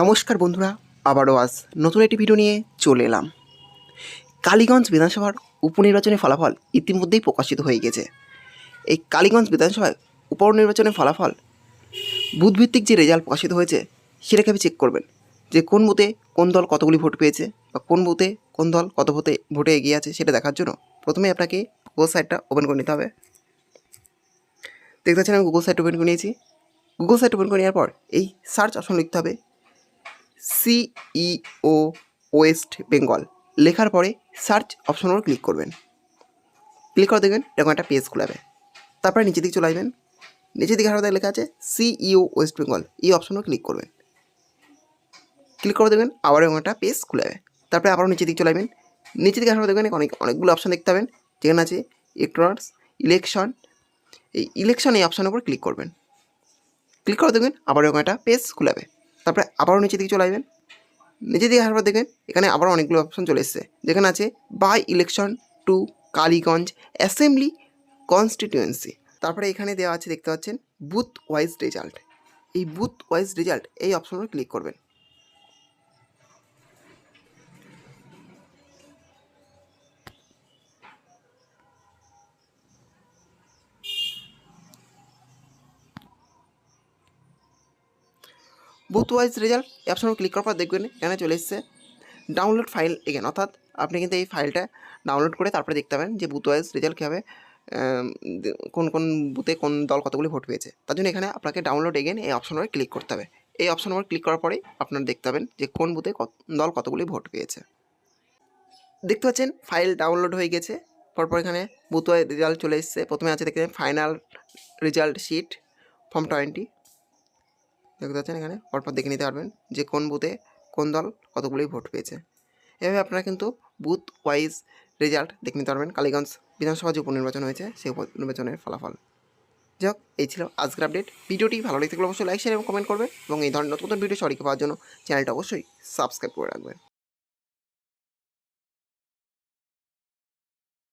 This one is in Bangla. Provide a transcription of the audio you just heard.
নমস্কার বন্ধুরা, আবারও আজ নতুন একটি ভিডিও নিয়ে চলে এলাম। কালীগঞ্জ বিধানসভার উপনির্বাচনের ফলাফল ইতিমধ্যেই প্রকাশিত হয়ে গেছে। এই কালীগঞ্জ বিধানসভায় উপনির্বাচনের ফলাফল বুথভিত্তিক যে রেজাল্ট প্রকাশিত হয়েছে, সেটাকে আপনি চেক করবেন। যে কোন বুথে কোন দল কতগুলি ভোট পেয়েছে বা কোন বুথে কোন দল কত ভোটে ভোটে এগিয়ে আছে, সেটা দেখার জন্য প্রথমে আপনাকে গুগল সাইটটা ওপেন করে নিতে হবে। দেখতে পাচ্ছেন আমি গুগল সাইট ওপেন করে নিয়েছি। গুগল সাইট ওপেন করে নেওয়ার পর এই সার্চ অপশন লিখতে হবে সিইও ওয়েস্ট বেঙ্গল লেখার পরে সার্চ অপশন উপর ক্লিক করবেন। ক্লিক করে দেখবেন এরকম একটা পেজ খোলাবে তারপরে নিচে দিকে চলে আসবেন। নিচের দিকে হারাতে লেখা আছে সিইও ওয়েস্ট বেঙ্গল এই অপশনও ক্লিক করবেন। ক্লিক করে দেবেন আবার এরকম একটা পেজ খুলে যাবে। তারপরে আবারও নিচের দিকে চলে আসবেন। নিচের দিকে হারাতে দেখবেন অনেক অনেকগুলো অপশন দেখতে পাবেন। যেখানে আছে ইলেকট্রনিক্স ইলেকশন এই ইলেকশন এই অপশানের উপর ক্লিক করবেন। ক্লিক করে দেখবেন আবার এরকম একটা পেজ খুলাবে তারপরে আবারও নিচের দিকে চলে আসবেন। নিচের দিকে আসার পর দেখবেন এখানে আবার অনেকগুলো অপশন চলে এসছে। যেখানে আছে by election to Kaliganj assembly constituency তারপরে এখানে দেওয়া আছে দেখতে পাচ্ছেন বুথ ওয়াইজ রেজাল্ট এই বুথ ওয়াইজ রেজাল্ট এই অপশনের ক্লিক করবেন। Booth wise result option click করার পর দেখবেন এখানে চলে এসছে ডাউনলোড ফাইল এগেন অর্থাৎ আপনি কিন্তু এই ফাইলটা ডাউনলোড করে তারপরে দেখতে পাবেন যে বুথ ওয়াইজ রেজাল্ট কীভাবে কোন কোন বুথে কোন দল কতগুলি ভোট পেয়েছে। তার জন্য এখানে আপনাকে ডাউনলোড এগেন এই অপশন উপর ক্লিক করতে হবে। এই অপশন উপর ক্লিক করার পরেই আপনারা দেখতে পাবেন যে কোন বুথে দল কতগুলি ভোট পেয়েছে। দেখতে পাচ্ছেন ফাইল ডাউনলোড হয়ে গেছে, পরপর এখানে বুথ রেজাল্ট চলে এসেছে। প্রথমে আছে দেখতে final result sheet form twenty দেখতে পাচ্ছেন এখানে? পরপর দেখে নিতে পারবেন যে কোন বুথে কোন দল কতগুলোই ভোট পেয়েছে। এভাবে আপনারা কিন্তু বুথ ওয়াইজ রেজাল্ট দেখে নিতে পারবেন। কালীগঞ্জ বিধানসভা যে উপনির্বাচন হয়েছে, সেই উপনির্বাচনের ফলাফল। যাই হোক, এই ছিল আজকের আপডেট। ভিডিওটি ভালো লাগতে গেলে অবশ্যই লাইক শেয়ার এবং কমেন্ট করবেন এবং এই ধরনের নতুন নতুন ভিডিও সরিয়ে পাওয়ার জন্য চ্যানেলটা অবশ্যই সাবস্ক্রাইব করে রাখবেন।